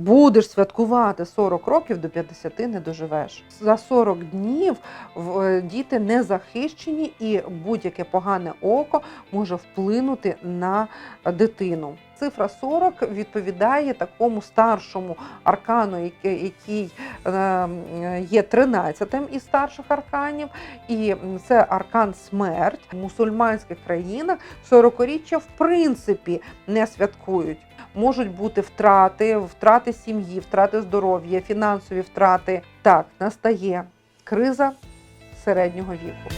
будеш святкувати 40 років до 50 не доживеш. За 40 днів е, діти не захищені, і будь-яке погане око може вплинути на дитину. Цифра 40 відповідає такому старшому аркану, який, е, є 13-тим із старших арканів, і це аркан смерть. В мусульманських країнах 40-річчя в принципі не святкують. Можуть бути втрати, втрати сім'ї, втрати здоров'я, фінансові втрати. Так, настає криза середнього віку.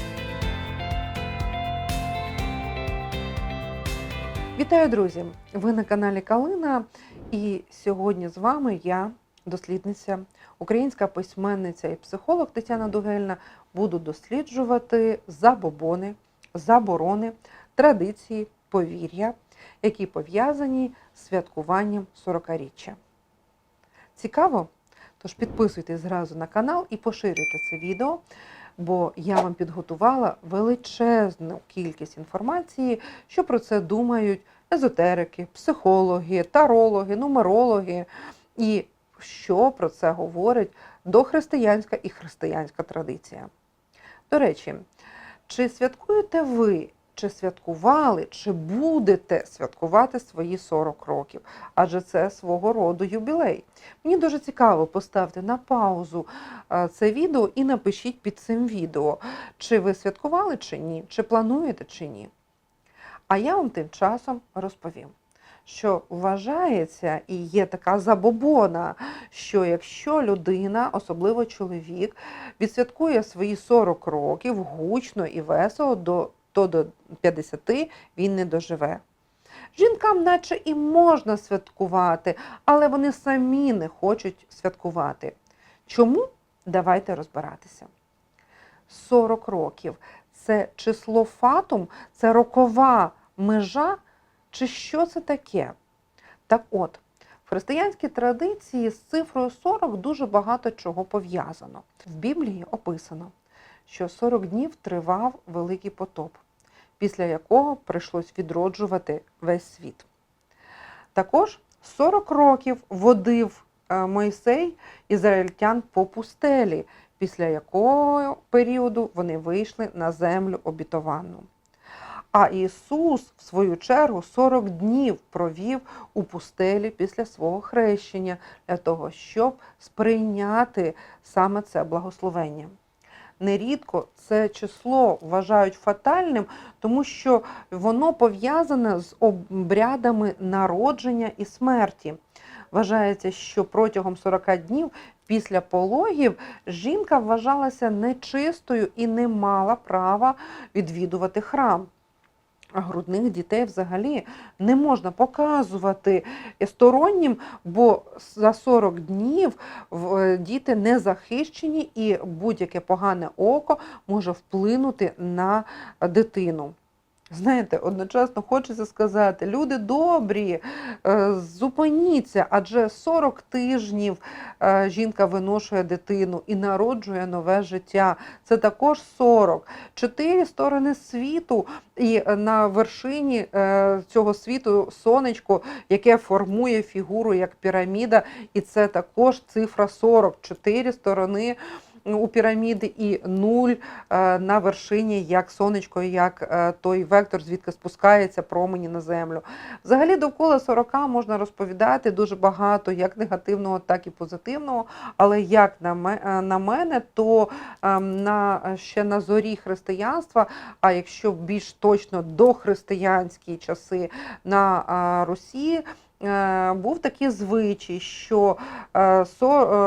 Вітаю, друзі! Ви на каналі Калина, і сьогодні з вами я, дослідниця, українська письменниця і психолог Тетяна Дугельна, буду досліджувати забобони, заборони, традиції, повір'я, які пов'язані з святкуванням 40-річчя. Цікаво? Тож підписуйтесь зразу на канал і поширюйте це відео, бо я вам підготувала величезну кількість інформації, що про це думають езотерики, психологи, тарологи, нумерологи, і що про це говорить дохристиянська і християнська традиція. До речі, чи святкуєте ви, чи святкували, чи будете святкувати свої 40 років? Адже це свого роду юбілей. Мені дуже цікаво поставте на паузу е, це відео і напишіть під цим відео, чи ви святкували чи ні, чи плануєте чи ні. А я вам тим часом розповім, що вважається і є така забобона, що якщо людина, особливо чоловік, відсвяткує свої 40 років гучно і весело, до, то до 50 він не доживе. Жінкам, наче і можна святкувати, але вони самі не хочуть святкувати. Чому? Давайте розбиратися. 40 років це число фатум, це рокова межа, чи що це таке? Так от, в християнській традиції з цифрою 40 дуже багато чого пов'язано. В Біблії описано, що 40 днів тривав великий потоп, після якого прийшлось відроджувати весь світ. Також 40 років водив е, Мойсей ізраїльтян по пустелі, після якого періоду вони вийшли на землю обітовану. А Ісус, в свою чергу, 40 днів провів у пустелі після свого хрещення для того, щоб сприйняти саме це благословення. Нерідко це число вважають фатальним, тому що воно пов'язане з обрядами народження і смерті. Вважається, що протягом 40 днів після пологів жінка вважалася нечистою і не мала права відвідувати храм. Грудних дітей взагалі не можна показувати стороннім, бо за 40 днів е, діти не захищені і будь-яке погане око може вплинути на дитину. Знаєте, одночасно хочеться сказати, люди добрі, е, зупиніться, адже 40 тижнів е, жінка виношує дитину і народжує нове життя. Це також 40. Чотири сторони світу, і е, на вершині цього світу сонечко, яке формує фігуру як піраміда, і це також цифра 40. Чотири сторони у піраміди і нуль е, на вершині, як сонечко, як е, той вектор, звідки спускається промені на землю. Взагалі довкола 40 можна розповідати дуже багато, як негативного, так і позитивного. Але як на е, мене, то ем, на ще на зорі християнства, а якщо більш точно дохристиянські часи на е, Був такий звичай, що е, е,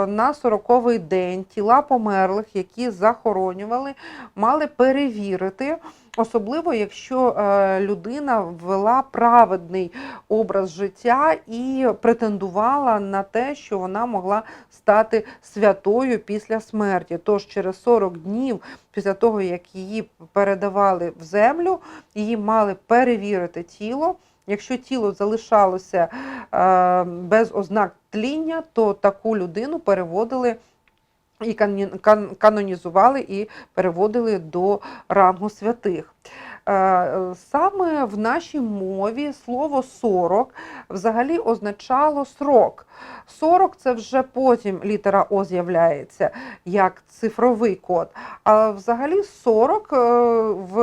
на 40-й день тіла померлих, які захоронювали, мали перевірити, особливо якщо е, людина ввела праведний образ життя і претендувала на те, що вона могла стати святою після смерті. Тож через 40 днів після того, як її передавали в землю, її мали перевірити тіло. Якщо тіло залишалося е, без ознак тління, то таку людину переводили і канонізували і переводили до рангу святих. Е, Саме в нашій мові слово 40 взагалі означало срок. 40 це вже потім літера О з'являється як цифровий код. А взагалі 40 е,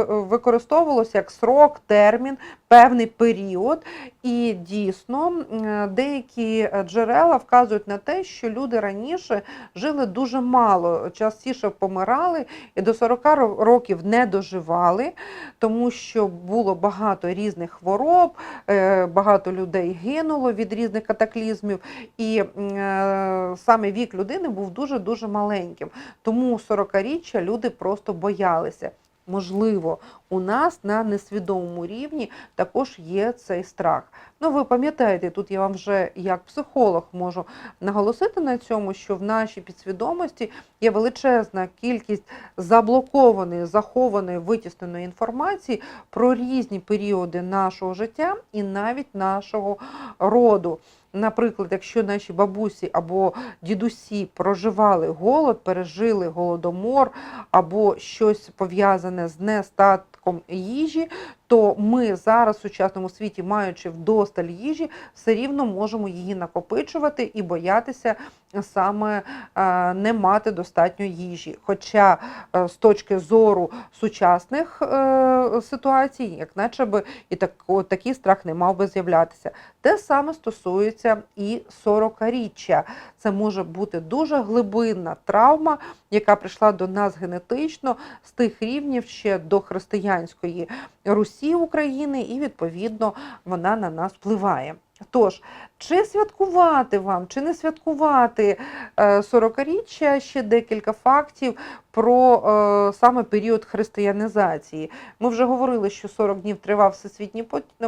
використовувалося як срок, термін, певний період. І дійсно деякі е, джерела вказують на те, що люди раніше жили дуже мало, частіше помирали і до 40 років не доживали, тому що було багато різних хвороб, е, багато людей гинуло від різних катаклізмів, і е, саме вік людини був дуже-дуже маленьким. Тому 40-річчя люди просто боялися. Можливо, у нас на несвідомому рівні також є цей страх. Ну, ви пам'ятаєте, тут я вам вже як психолог можу наголосити на цьому, що в нашій підсвідомості є величезна кількість заблокованої, захованої, витісненої інформації про різні періоди нашого життя і навіть нашого роду. Наприклад, якщо наші бабусі або дідусі проживали голод, пережили голодомор або щось пов'язане з нестатком їжі, то ми зараз в сучасному світі, маючи вдосталь їжі, все рівно можемо її накопичувати і боятися саме е, не мати достатньо їжі. Хоча е, з точки зору сучасних е, ситуацій, як наче би і тако- такий страх не мав би з'являтися. Те саме стосується і 40-річчя. Це може бути дуже глибинна травма, яка прийшла до нас генетично з тих рівнів ще до християнської Русі України, і відповідно вона на нас впливає. Тож, чи святкувати вам, чи не святкувати е, 40-річчя, ще декілька фактів про е, саме період християнізації. Ми вже говорили, що 40 днів тривав всесвітній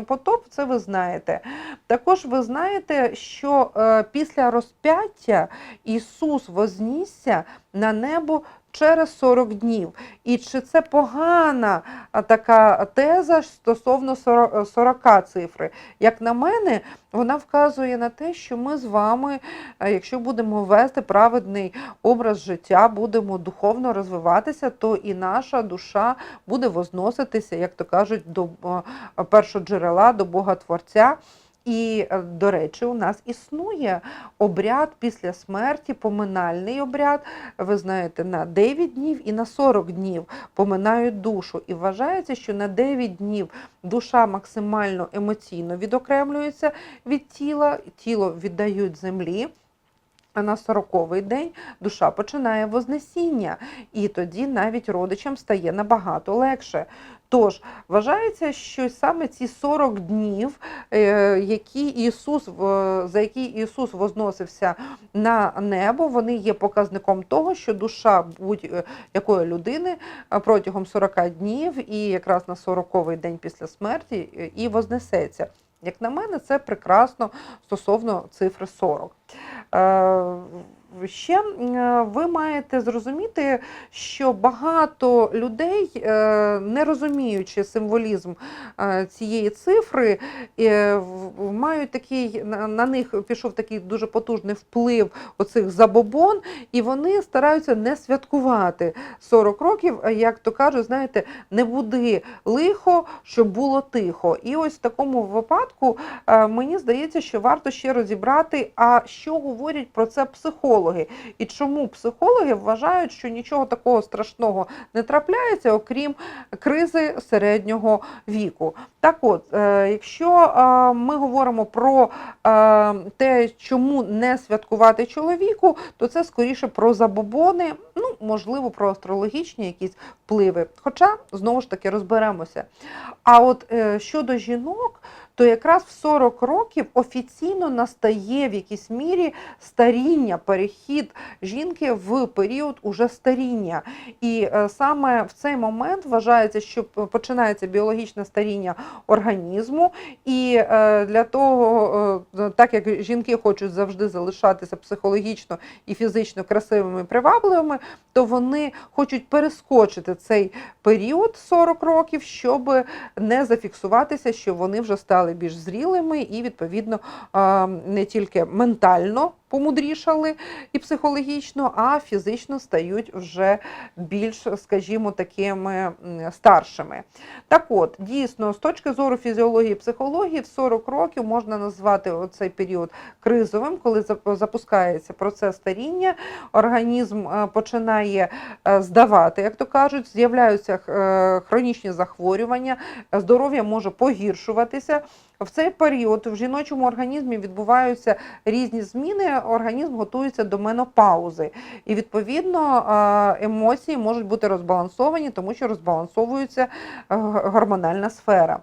потоп, це ви знаєте. Також ви знаєте, що е, після розп'яття Ісус вознісся на небо через 40 днів. І чи це погана така теза стосовно 40 40 цифри? Як на мене, вона вказує на те, що ми з вами, е, якщо будемо вести праведний образ життя, будемо духовно розвиватися, то і наша душа буде возноситися, як то кажуть, до е, першоджерела, до Бога Творця. І, е, до речі, у нас існує обряд після смерті, поминальний обряд, ви знаєте, на 9 днів і на 40 днів поминають душу. І вважається, що на 9 днів душа максимально емоційно відокремлюється від тіла, тіло віддають землі. А на 40-й день душа починає вознесіння, і тоді навіть родичам стає набагато легше. Тож вважається, що саме ці 40 днів, е, які Ісус, за які Ісус возносився на небо, вони є показником того, що душа будь-якої людини е, протягом 40 днів і якраз на 40-й день після смерті е, і вознесеться. Як на мене, це прекрасно стосовно цифри 40. Е, Ще ви маєте зрозуміти, що багато людей, е, не розуміючи символізм е, цієї цифри, мають такий на них пішов такий дуже потужний вплив оцих забобон, і вони стараються не святкувати 40 років, як то кажуть, знаєте, не буди лихо, щоб було тихо. І ось в такому випадку мені здається, що варто ще розібрати, а що говорять про це психологи, і чому психологи вважають, що нічого такого страшного не трапляється, окрім кризи середнього віку. Так от, е, якщо е, ми говоримо про е, те, чому не святкувати чоловіку, то це скоріше про забобони, ну можливо, про астрологічні якісь впливи. Хоча знову ж таки розберемося. А от щодо жінок, то якраз в 40 років офіційно настає в якійсь мірі старіння, перехід жінки в період уже старіння. І е, саме в цей момент вважається, що починається біологічне старіння організму, і е, для того, е, так як жінки хочуть завжди залишатися психологічно і фізично красивими і привабливими, то вони хочуть перескочити цей період 40 років, щоб не зафіксуватися, що вони вже стали більш зрілими і відповідно е, не тільки ментально помудрішали і психологічно, а фізично стають вже більш, скажімо, такими старшими. Так от, дійсно, з точки зору фізіології і психології, в 40 років можна назвати цей період кризовим, коли запускається процес старіння, організм е, починає е, здавати, як то кажуть, з'являються е, хронічні захворювання, здоров'я може погіршуватися. В цей період в жіночому організмі відбуваються різні зміни, організм готується до менопаузи. І відповідно емоції можуть бути розбалансовані, тому що розбалансовується е, гормональна сфера.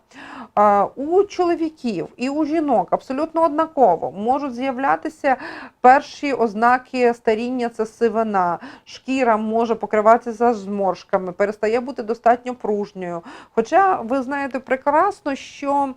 У чоловіків і у жінок абсолютно однаково можуть з'являтися перші ознаки старіння це сивина, шкіра може покриватися зморшками, перестає бути достатньо пружньою. Хоча ви знаєте прекрасно, що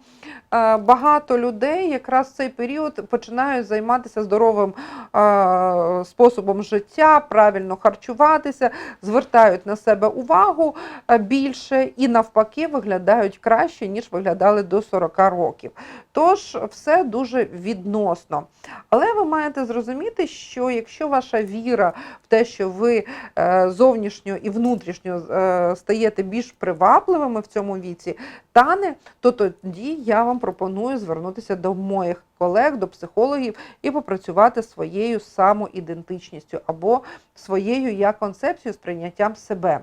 е, багато людей якраз в цей період починають займатися здоровим е, способом життя, правильно харчуватися, звертають на себе увагу е, більше і навпаки виглядають краще, ніж виглядали до 40 років. Тож все дуже відносно. Але ви маєте зрозуміти, що якщо ваша віра в те, що ви е, зовнішньо і внутрішньо е, стаєте більш привабливими в цьому віці, тане, то тоді я вам пропоную звернутися до моїх колег, до психологів і попрацювати своєю самоідентичністю або своєю я концепцією сприйняттям себе.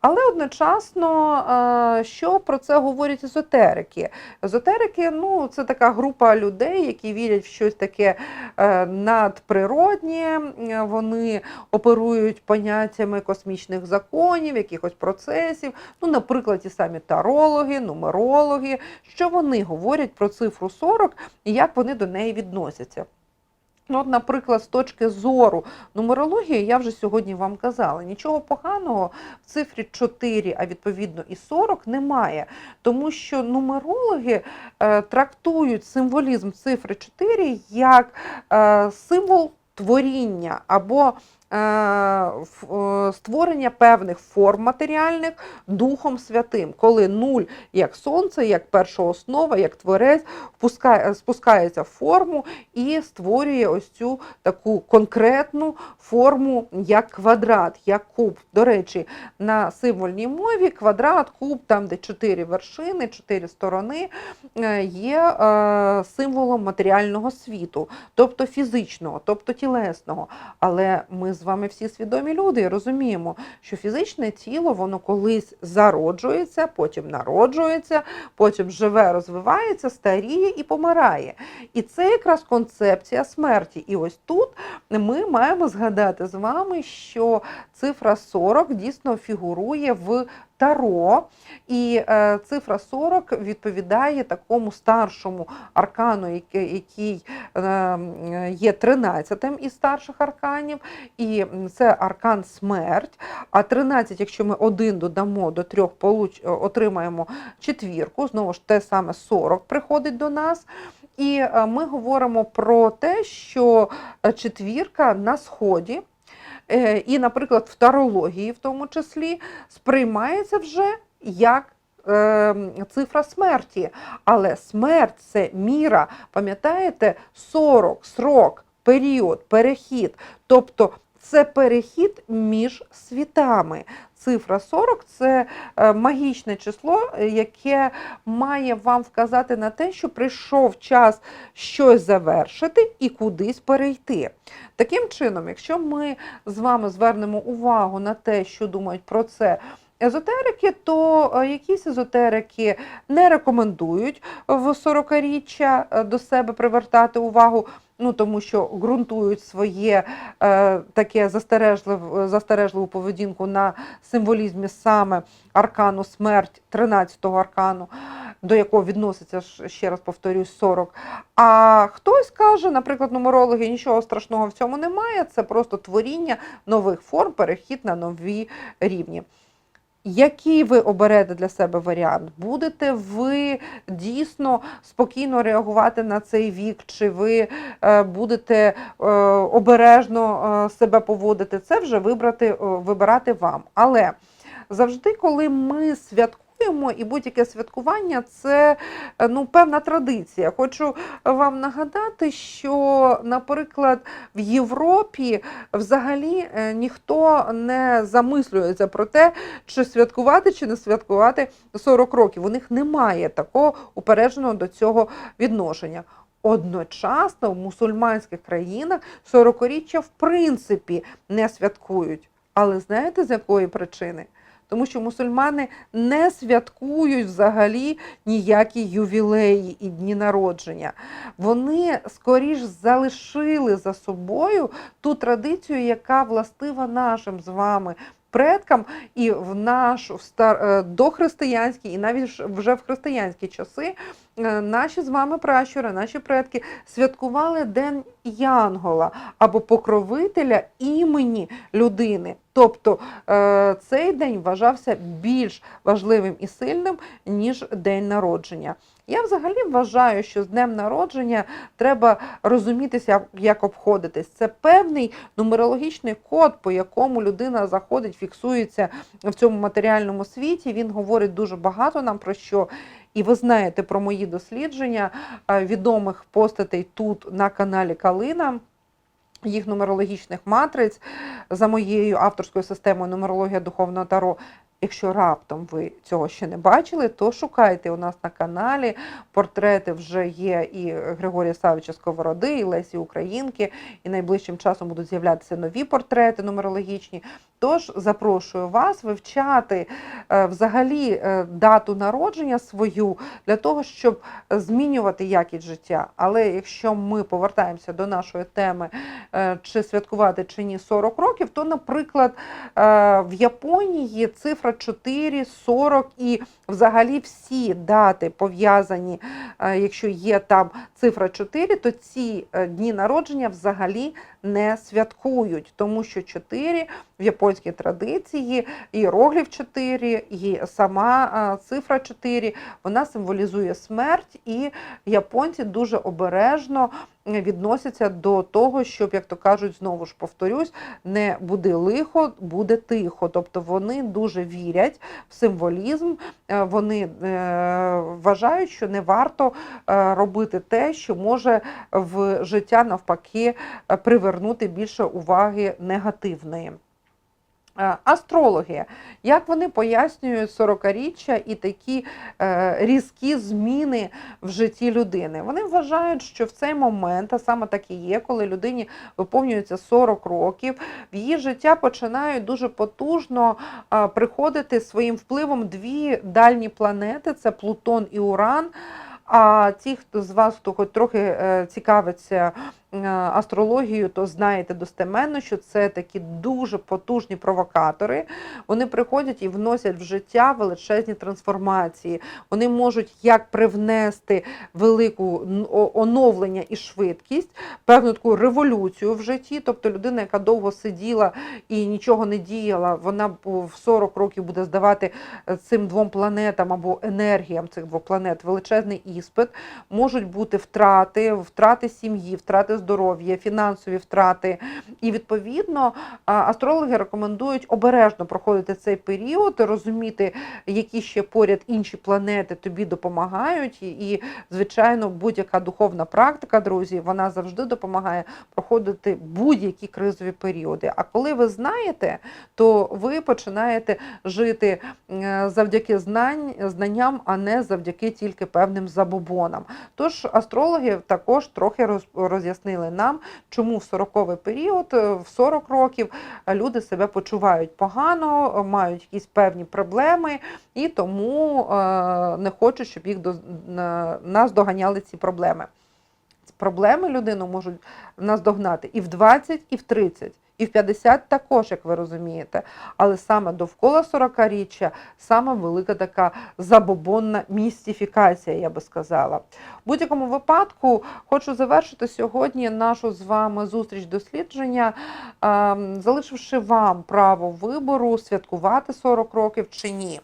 Але одночасно, е, що про це говорять езотерики? Езотерики ну, це така група людей, які вірять в щось таке е, надприроднє, вони оперують поняттями космічних законів, якихось процесів. Ну, наприклад, ті самі тарологи, нумерологи, що вони говорять про цифру 40 і як вони до неї відносяться. Ну, от, наприклад, з точки зору нумерології, я вже сьогодні вам казала, нічого поганого в цифрі 4, а відповідно і 40 немає. Тому що нумерологи е, трактують символізм цифри 4 як е, символ творіння або створення певних форм матеріальних Духом Святим, коли нуль як сонце, як перша основа, як творець впускає, спускається в форму і створює ось цю таку конкретну форму як квадрат, як куб. До речі, на символьній мові квадрат, куб, там де чотири вершини, чотири сторони, е, є е, символом матеріального світу, тобто фізичного, тобто тілесного. Але ми з вами всі свідомі люди і розуміємо, що фізичне тіло воно колись зароджується, потім народжується, потім живе, розвивається, старіє і помирає. І це якраз концепція смерті. І ось тут ми маємо згадати з вами, що цифра 40 дійсно фігурує в Таро, і е, цифра 40 відповідає такому старшому аркану, який, е, є 13-тим із старших арканів, і це аркан смерть. А 13, якщо ми один додамо до трьох, получ, отримаємо четвірку, знову ж те саме 40 приходить до нас. І е, ми говоримо про те, що е, четвірка на сході. Е, І, наприклад, в тарології, в тому числі, сприймається вже як е, цифра смерті. Але смерть це міра, пам'ятаєте, 40, срок, період, перехід. Тобто це перехід між світами. Цифра 40 це е, магічне число, яке має вам вказати на те, що прийшов час щось завершити і кудись перейти. Таким чином, якщо ми з вами звернемо увагу на те, що думають про це езотерики, то е, якісь езотерики не рекомендують в 40-річчя е, до себе привертати увагу. Ну, тому що ґрунтують своє е, таке застережлив, застережливу поведінку на символізмі саме аркану смерть, 13-го аркану, до якого відноситься, ще раз повторюсь, 40. А хтось каже, наприклад, нумерологи, нічого страшного в цьому немає, це просто творіння нових форм, перехід на нові рівні. Який ви оберете для себе варіант? Будете ви дійсно спокійно реагувати на цей вік, чи ви е, будете е, обережно е, себе поводити? Це вже вибрати, вибирати вам. Але завжди, коли ми святкуємо, святкуємо, і будь-яке святкування це е, ну, певна традиція. Хочу вам нагадати, що, наприклад, в Європі взагалі е, ніхто не замислюється про те, чи святкувати, чи не святкувати 40 років. У них немає такого упередженого до цього відношення. Одночасно в мусульманських країнах 40-річчя в принципі не святкують. Але знаєте з якої причини? Тому що мусульмани не святкують взагалі ніякі ювілеї і дні народження. Вони скоріш залишили за собою ту традицію, яка властива нашим з вами предкам і в наш в стар, е, дохристиянські, і навіть вже в християнські часи е, наші з вами пращури, наші предки святкували День Янгола або покровителя імені людини. Тобто е, цей день вважався більш важливим і сильним, ніж день народження. Я взагалі вважаю, що з днем народження треба розумітися, як- обходитись. Це певний нумерологічний код, по якому людина заходить, фіксується в цьому матеріальному світі. Він говорить дуже багато нам про що. І ви знаєте про мої дослідження е, відомих постатей тут на каналі Калина. Їх нумерологічних матриць за моєю авторською системою нумерологія духовного таро. Якщо раптом ви цього ще не бачили, то шукайте у нас на каналі. Портрети вже є і Григорія Савича Сковороди, і Лесі Українки, і найближчим часом будуть з'являтися нові портрети нумерологічні. Тож запрошую вас вивчати е, взагалі е, дату народження свою для того, щоб змінювати якість життя. Але якщо ми повертаємося до нашої теми, е, чи святкувати чи ні 40 років, то, наприклад, в Японії цифра 4, 40 і взагалі всі дати пов'язані, е, якщо є там цифра 4, то ці е, дні народження взагалі не святкують, тому що 4 в японській традиції, і роглів 4, і сама е, цифра 4, вона символізує смерть, і японці дуже обережно відносяться до того, щоб, як то кажуть, знову ж повторюсь, не буде лихо, буде тихо. Тобто вони дуже вірять в символізм, е, вони е, вважають, що не варто е, робити те, що може в життя навпаки привернути більше уваги негативної. Е, Астрологи, як вони пояснюють 40-річчя і такі е, різкі зміни в житті людини? Вони вважають, що в цей момент, а саме так і є, коли людині виповнюється 40 років, в її життя починають дуже потужно е, приходити своїм впливом дві дальні планети: це Плутон і Уран. А ті, хто з вас, хто хоч трохи цікавиться е, астрологією, то знаєте достеменно, що це такі дуже потужні провокатори. Вони приходять і вносять в життя величезні трансформації. Вони можуть як привнести велику оновлення і швидкість, певну таку революцію в житті. Тобто людина, яка довго сиділа і нічого не діяла, вона в 40 років буде здавати е, цим двом планетам або енергіям цих двох планет величезний іспит. Можуть бути втрати, втрати сім'ї, втрати здоров'я, фінансові втрати. І відповідно астрологи рекомендують обережно проходити цей період, розуміти, які ще поряд інші планети тобі допомагають. І, звичайно, будь-яка духовна практика, друзі, вона завжди допомагає проходити будь-які кризові періоди. А коли ви знаєте, то ви починаєте жити завдяки знань, знанням, а не завдяки тільки певним забобонам. Тож астрологи також трохи роз- роз'яснили нам, чому в 40-й період, е, в 40 років, е, люди себе почувають погано, е, мають якісь певні проблеми, і тому не хочуть, щоб їх до, на- нас доганяли ці проблеми. Проблеми людину можуть наздогнати і в 20, і в 30. І в 50 також, як ви розумієте. Але саме довкола 40-річчя саме велика така забобонна містифікація, я би сказала. В будь-якому випадку хочу завершити сьогодні нашу з вами зустріч дослідження, залишивши вам право вибору, святкувати 40 років чи ні.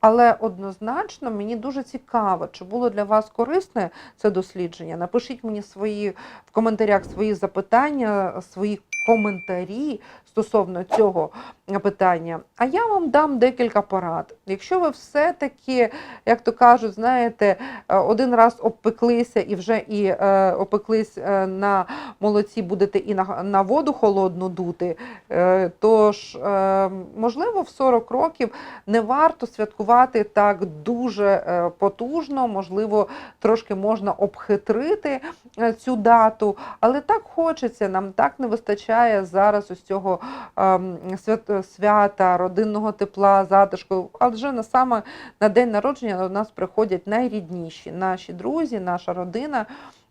Але однозначно мені дуже цікаво, чи було для вас корисне це дослідження. Напишіть мені свої в коментарях свої запитання, свої коментарі стосовно цього питання. А я вам дам декілька порад. Якщо ви все-таки, як то кажуть, знаєте, е, один раз обпеклися і вже і е, опеклись е, на молоці, будете і на, на воду холодну дути, е, тож, е, можливо, в 40 років не варто святкувати так дуже е, потужно, можливо, трошки можна обхитрити е, цю дату, але так хочеться, нам так не вистачає зараз ось цього ем, свят- свята, родинного тепла, затишку. Адже на саме на день народження до нас приходять найрідніші наші друзі, наша родина.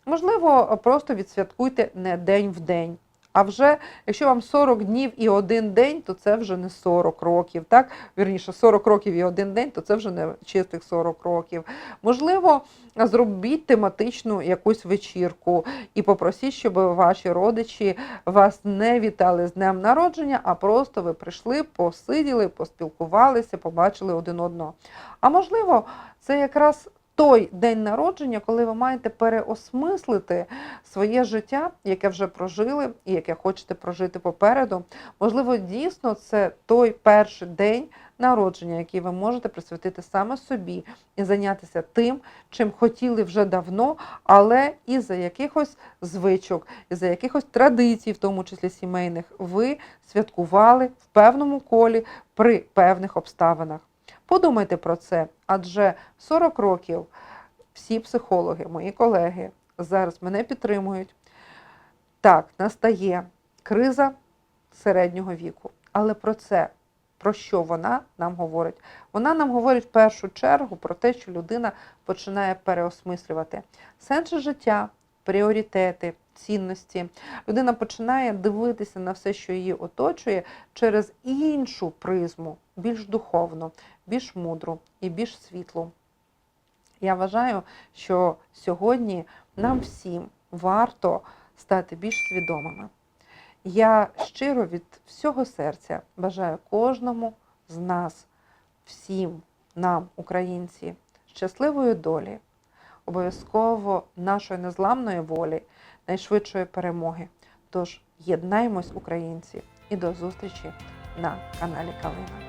Можливо, просто відсвяткуйте не день в день. А вже якщо вам 40 днів і один день, то це вже не 40 років. Так? Вірніше, 40 років і один день, то це вже не чистих 40 років. Можливо, зробіть тематичну якусь вечірку і попросіть, щоб ваші родичі вас не вітали з днем народження, а просто ви прийшли, посиділи, поспілкувалися, побачили один одного. А можливо, це якраз той день народження, коли ви маєте переосмислити своє життя, яке вже прожили і яке хочете прожити попереду. Можливо, дійсно це той перший день народження, який ви можете присвятити саме собі і зайнятися тим, чим хотіли вже давно, але із-за якихось звичок, із-за якихось традицій, в тому числі сімейних, ви святкували в певному колі при певних обставинах. Подумайте про це, адже 40 років всі психологи, мої колеги зараз мене підтримують. Так, настає криза середнього віку. Але про це, про що вона нам говорить? Вона нам говорить в першу чергу про те, що людина починає переосмислювати сенс життя, пріоритети, цінності. Людина починає дивитися на все, що її оточує, через іншу призму, більш духовну, більш мудру і більш світлу. Я вважаю, що сьогодні нам всім варто стати більш свідомими. Я щиро від всього серця бажаю кожному з нас, всім нам, українці, щасливої долі, обов'язково нашої незламної волі, найшвидшої перемоги. Тож єднаймось, українці, і до зустрічі на каналі Калина.